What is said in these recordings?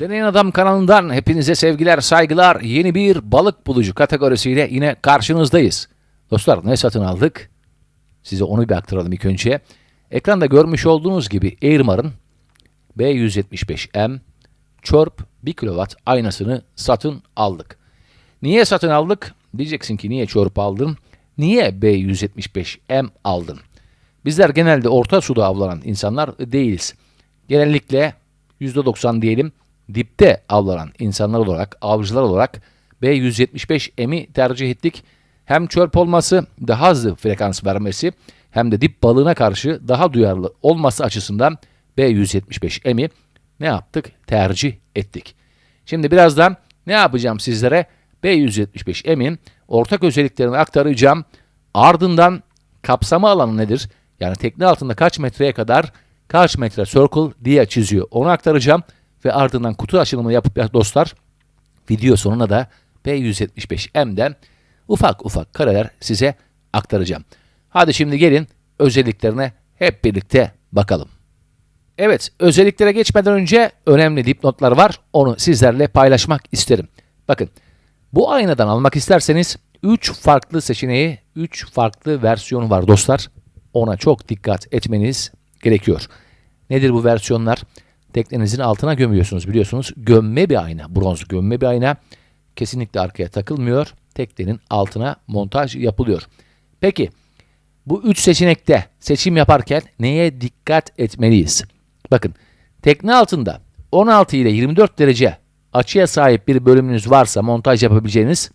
Deneyen Adam kanalından hepinize sevgiler, saygılar. Yeni bir balık bulucu kategorisiyle yine karşınızdayız. Dostlar ne satın aldık? Size onu bir aktaralım ilk önce. Ekranda görmüş olduğunuz gibi Airmar'ın B175M Çorp 1 kW aynasını satın aldık. Niye satın aldık? Diyeceksin ki niye çorp aldın? Niye B175M aldın? Bizler genelde orta suda avlanan insanlar değiliz. Genellikle %90 diyelim dipte avlanan insanlar olarak, avcılar olarak B175M'i tercih ettik. Hem çöp olması, daha hızlı frekans vermesi hem de dip balığına karşı daha duyarlı olması açısından B175M'i ne yaptık? Tercih ettik. Şimdi birazdan ne yapacağım sizlere? B175M'in ortak özelliklerini aktaracağım. Ardından kapsama alanı nedir? Yani tekne altında kaç metreye kadar kaç metre circle diye çiziyor. Onu aktaracağım ve ardından kutu açılımını yapıp dostlar video sonuna da B175M'den ufak ufak kareler size aktaracağım. Hadi şimdi gelin özelliklerine hep birlikte bakalım. Evet, özelliklere geçmeden önce önemli dipnotlar var. Onu sizlerle paylaşmak isterim. Bakın, bu aynadan almak isterseniz 3 farklı seçeneği, 3 farklı versiyonu var dostlar. Ona çok dikkat etmeniz gerekiyor. Nedir bu versiyonlar? Teknenizin altına gömüyorsunuz biliyorsunuz. Gömme bir ayna, bronz gömme bir ayna. Kesinlikle arkaya takılmıyor. Teknenin altına montaj yapılıyor. Peki, bu üç seçenekte seçim yaparken neye dikkat etmeliyiz? Bakın, tekne altında 16 ile 24 derece açıya sahip bir bölümünüz varsa montaj yapabileceğiniz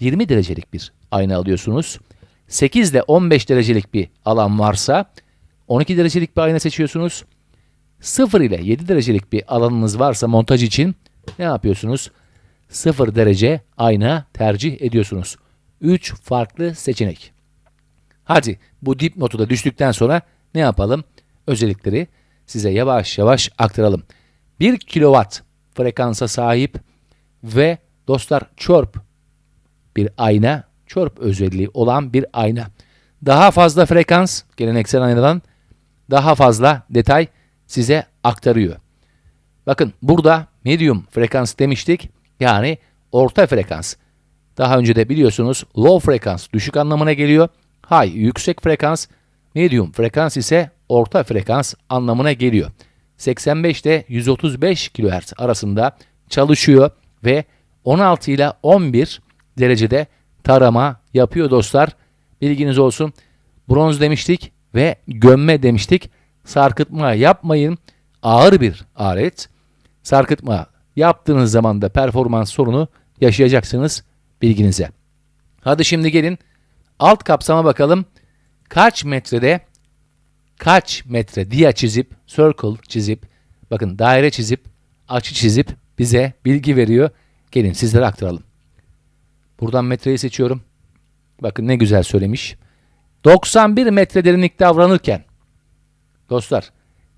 20 derecelik bir ayna alıyorsunuz. 8 ile 15 derecelik bir alan varsa 12 derecelik bir ayna seçiyorsunuz. 0 ile 7 derecelik bir alanınız varsa montaj için ne yapıyorsunuz? 0 derece ayna tercih ediyorsunuz. 3 farklı seçenek. Hadi bu dipnotu da düştükten sonra ne yapalım? Özellikleri size yavaş yavaş aktaralım. 1 kilowatt frekansa sahip ve dostlar çorp bir ayna, çorp özelliği olan bir ayna. Daha fazla frekans geleneksel aynadan daha fazla detay size aktarıyor. Bakın burada medium frekans demiştik. Yani orta frekans. Daha önce de biliyorsunuz low frekans düşük anlamına geliyor. High yüksek frekans, medium frekans ise orta frekans anlamına geliyor. 85 ile 135 kHz arasında çalışıyor ve 16 ile 11 derecede tarama yapıyor dostlar. Bilginiz olsun. Bronz demiştik ve gömme demiştik. Sarkıtma yapmayın. Ağır bir alet. Sarkıtma yaptığınız zaman da performans sorunu yaşayacaksınız bilginize. Hadi şimdi gelin alt kapsama bakalım. Kaç metrede kaç metre diye çizip circle çizip bakın daire çizip açı çizip bize bilgi veriyor. Gelin sizlere aktaralım. Buradan metreyi seçiyorum. Bakın ne güzel söylemiş. 91 metre derinlikte davranırken dostlar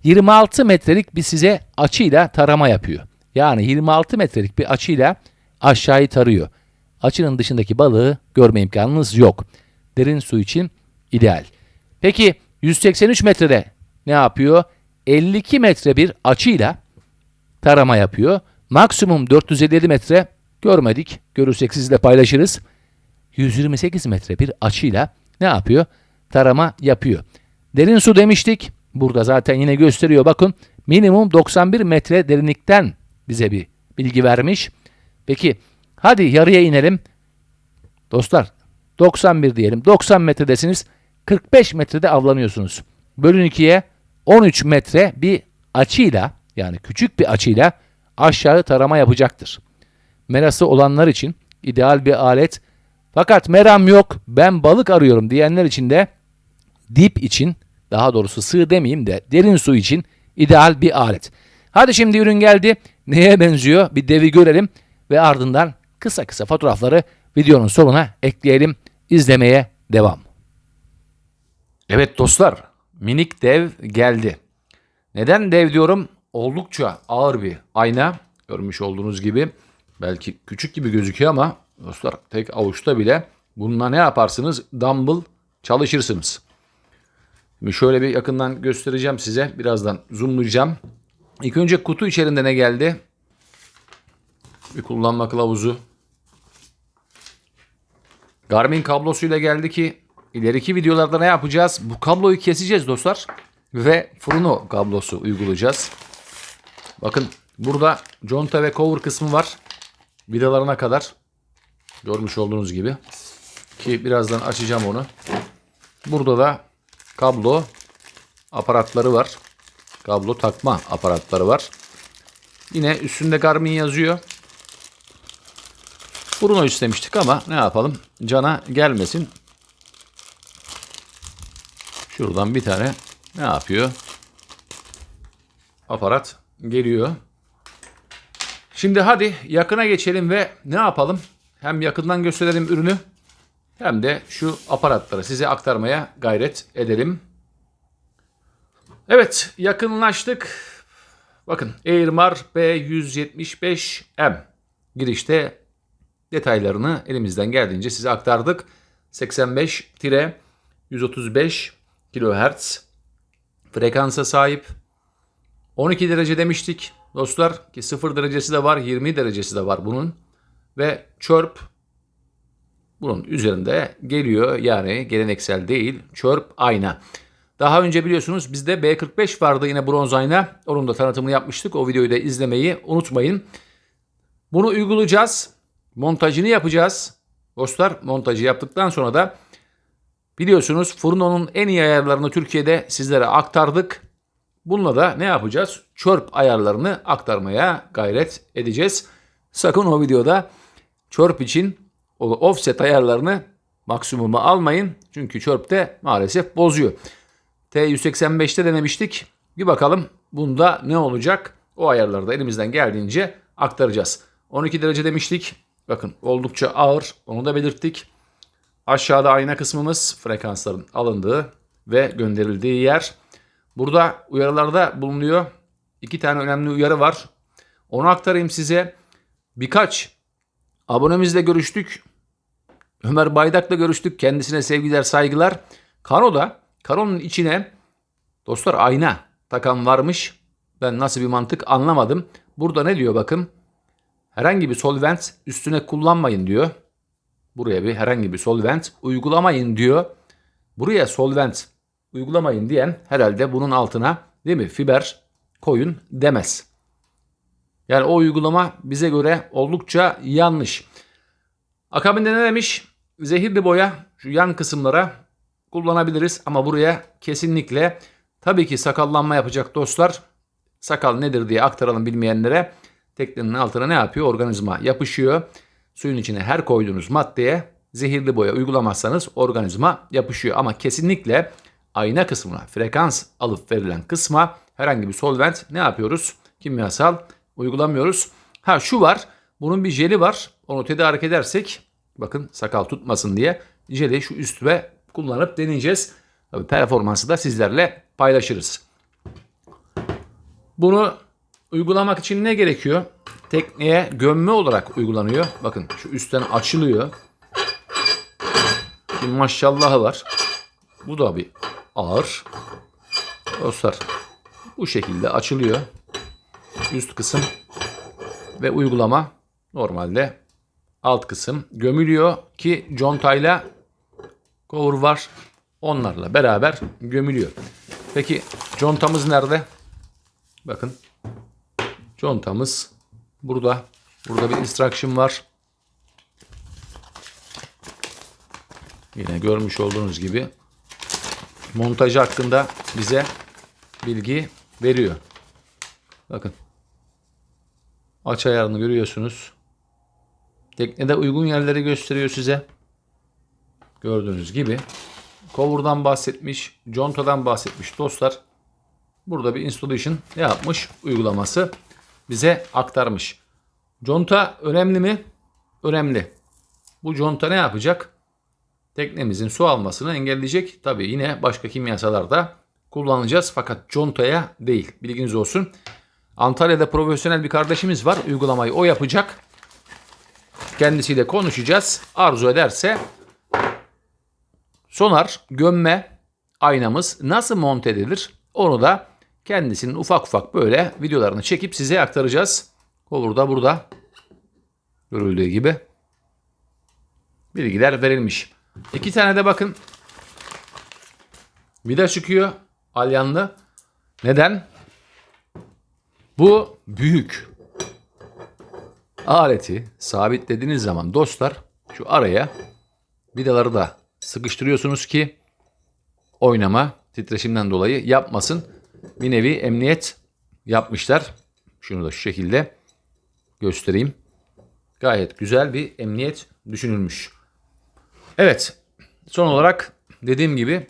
26 metrelik bir size açıyla tarama yapıyor. Yani 26 metrelik bir açıyla aşağıyı tarıyor. Açının dışındaki balığı görme imkanınız yok. Derin su için ideal. Peki 183 metrede ne yapıyor? 52 metre bir açıyla tarama yapıyor. Maksimum 457 metre görmedik. Görürsek sizle paylaşırız. 128 metre bir açıyla ne yapıyor? Tarama yapıyor. Derin su demiştik. Burada zaten yine gösteriyor bakın. Minimum 91 metre derinlikten bize bir bilgi vermiş. Peki hadi yarıya inelim. Dostlar 91 diyelim. 90 metredesiniz. 45 metrede avlanıyorsunuz. Bölün 2'ye 13 metre bir açıyla yani küçük bir açıyla aşağı tarama yapacaktır. Merası olanlar için ideal bir alet. Fakat meram yok ben balık arıyorum diyenler için de dip için daha doğrusu sığ demeyeyim de derin su için ideal bir alet. Hadi şimdi ürün geldi. Neye benziyor bir devi görelim ve ardından kısa kısa fotoğrafları videonun sonuna ekleyelim. İzlemeye devam. Evet dostlar, minik dev geldi. Neden dev diyorum? Oldukça ağır bir ayna. Görmüş olduğunuz gibi. Belki küçük gibi gözüküyor ama dostlar tek avuçta bile bununla ne yaparsınız? Dumbbell çalışırsınız. Şöyle bir yakından göstereceğim size. Birazdan zoomlayacağım. İlk önce kutu içerisinde ne geldi? bir kullanma kılavuzu. Garmin kablosuyla geldi ki ileriki videolarda ne yapacağız? Bu kabloyu keseceğiz dostlar. Ve Fruno kablosu uygulayacağız. Bakın burada conta ve cover kısmı var. Vidalarına kadar. Görmüş olduğunuz gibi. Ki birazdan açacağım onu. Burada da kablo aparatları var. Kablo takma aparatları var. Yine üstünde Garmin yazıyor. Bruno istemiştik ama ne yapalım? Cana gelmesin. Şuradan bir tane ne yapıyor? Aparat geliyor. Şimdi hadi yakına geçelim ve ne yapalım? Hem yakından gösterelim ürünü hem de şu aparatları size aktarmaya gayret edelim. Evet yakınlaştık. Bakın Airmar B175M girişte detaylarını elimizden geldiğince size aktardık. 85-135 kHz frekansa sahip. 12 derece demiştik dostlar ki 0 derecesi de var 20 derecesi de var bunun. Ve çörp bunun üzerinde geliyor yani geleneksel değil çörp ayna. Daha önce biliyorsunuz bizde B45 vardı yine bronz ayna. Onun da tanıtımını yapmıştık. O videoyu da izlemeyi unutmayın. Bunu uygulayacağız. Montajını yapacağız. Dostlar montajı yaptıktan sonra da biliyorsunuz Furno'nun en iyi ayarlarını Türkiye'de sizlere aktardık. Bununla da ne yapacağız? Çörp ayarlarını aktarmaya gayret edeceğiz. Sakın o videoda çörp için offset ayarlarını maksimuma almayın. Çünkü çörp de maalesef bozuyor. T185'te denemiştik. Bir bakalım bunda ne olacak? O ayarları da elimizden geldiğince aktaracağız. 12 derece demiştik. Bakın oldukça ağır. Onu da belirttik. Aşağıda ayna kısmımız frekansların alındığı ve gönderildiği yer. Burada uyarılarda bulunuyor. İki tane önemli uyarı var. Onu aktarayım size. Birkaç abonemizle görüştük. Ömer Baydak'la görüştük. Kendisine sevgiler, saygılar. Kano'da, Kano'nun içine dostlar ayna takan varmış. Ben nasıl bir mantık anlamadım. Burada ne diyor bakın. Herhangi bir solvent üstüne kullanmayın diyor. Buraya bir herhangi bir solvent uygulamayın diyor. Buraya solvent uygulamayın diyen herhalde bunun altına değil mi fiber koyun demez. Yani o uygulama bize göre oldukça yanlış. Akabinde ne demiş? Zehirli boya şu yan kısımlara kullanabiliriz ama buraya kesinlikle tabii ki sakallanma yapacak dostlar. Sakal nedir diye aktaralım bilmeyenlere. Teknenin altına ne yapıyor? Organizma yapışıyor. Suyun içine her koyduğunuz maddeye zehirli boya uygulamazsanız organizma yapışıyor. Ama kesinlikle ayna kısmına, frekans alıp verilen kısma herhangi bir solvent ne yapıyoruz? Kimyasal uygulamıyoruz. Ha şu var. Bunun bir jeli var. Onu tedarik edersek bakın sakal tutmasın diye jeli şu üstüme kullanıp deneyeceğiz. Tabii performansı da sizlerle paylaşırız. Bunu uygulamak için ne gerekiyor? Tekneye gömme olarak uygulanıyor. Bakın şu üstten açılıyor. Bir maşallahı var. Bu da bir ağır. Dostlar bu şekilde açılıyor. Üst kısım ve uygulama normalde alt kısım gömülüyor ki contayla cover var. Onlarla beraber gömülüyor. Peki contamız nerede? Bakın contamız burada. Burada bir instruction var. Yine görmüş olduğunuz gibi montajı hakkında bize bilgi veriyor. Bakın. Aç ayarını görüyorsunuz. Teknede uygun yerleri gösteriyor size. Gördüğünüz gibi. Cover'dan bahsetmiş, contadan bahsetmiş dostlar. Burada bir installation ne yapmış? Uygulaması bize aktarmış. Conta önemli mi? Önemli. Bu conta ne yapacak? Teknemizin su almasını engelleyecek. Tabii yine başka kimyasalarda kullanacağız fakat contaya değil. Bilginiz olsun. Antalya'da profesyonel bir kardeşimiz var. Uygulamayı o yapacak. Kendisiyle konuşacağız. Arzu ederse sonar, gömme aynamız nasıl monte edilir? Onu da kendisinin ufak ufak böyle videolarını çekip size aktaracağız. Olur da burada. Görüldüğü gibi. Bilgiler verilmiş. İki tane de bakın. Vida çıkıyor. Alyanlı. Neden? Bu büyük aleti sabitlediğiniz zaman dostlar şu araya vidaları da sıkıştırıyorsunuz ki oynama titreşimden dolayı yapmasın. Bir nevi emniyet yapmışlar. Şunu da şu şekilde göstereyim. Gayet güzel bir emniyet düşünülmüş. Evet. Son olarak dediğim gibi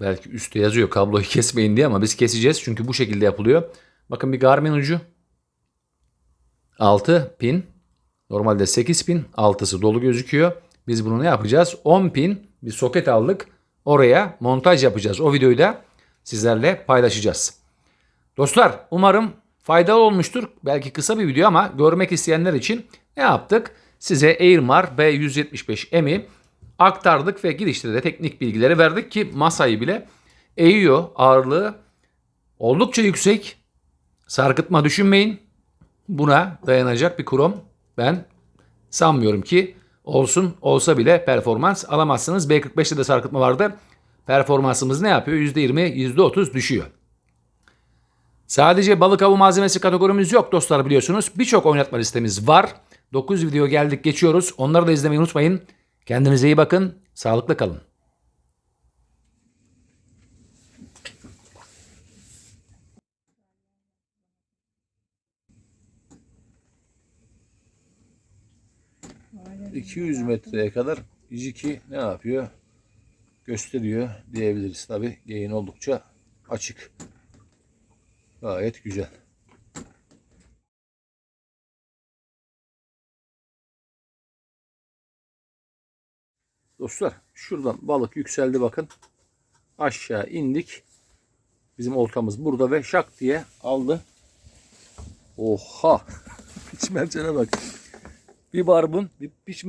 belki üstte yazıyor kabloyu kesmeyin diye ama biz keseceğiz çünkü bu şekilde yapılıyor. Bakın bir Garmin ucu 6 pin. Normalde 8 pin. 6'sı dolu gözüküyor. Biz bunu ne yapacağız? 10 pin bir soket aldık. Oraya montaj yapacağız. O videoyu da sizlerle paylaşacağız. Dostlar umarım faydalı olmuştur. Belki kısa bir video ama görmek isteyenler için ne yaptık? Size Airmar B175M'i aktardık ve girişte de teknik bilgileri verdik ki masayı bile eğiyor. Ağırlığı oldukça yüksek. Sarkıtma düşünmeyin. Buna dayanacak bir krom ben sanmıyorum ki olsun. Olsa bile performans alamazsınız. B45'te de sarkıtma vardı. Performansımız ne yapıyor? %20, %30 düşüyor. Sadece balık avı malzemesi kategorimiz yok dostlar biliyorsunuz. Birçok oynatma listemiz var. 9 video geldik geçiyoruz. Onları da izlemeyi unutmayın. Kendinize iyi bakın. Sağlıklı kalın. 200 metreye kadar Jiki ne yapıyor? Gösteriyor diyebiliriz. Tabi yayın oldukça açık. Gayet güzel. Dostlar şuradan balık yükseldi bakın. Aşağı indik. Bizim oltamız burada ve şak diye aldı. Oha! Piç mercene bak. Bir barbun, bir piç.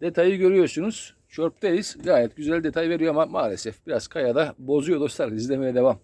Detayı görüyorsunuz. Çörpteyiz. Gayet güzel detay veriyor ama maalesef biraz kayada bozuyor dostlar. İzlemeye devam.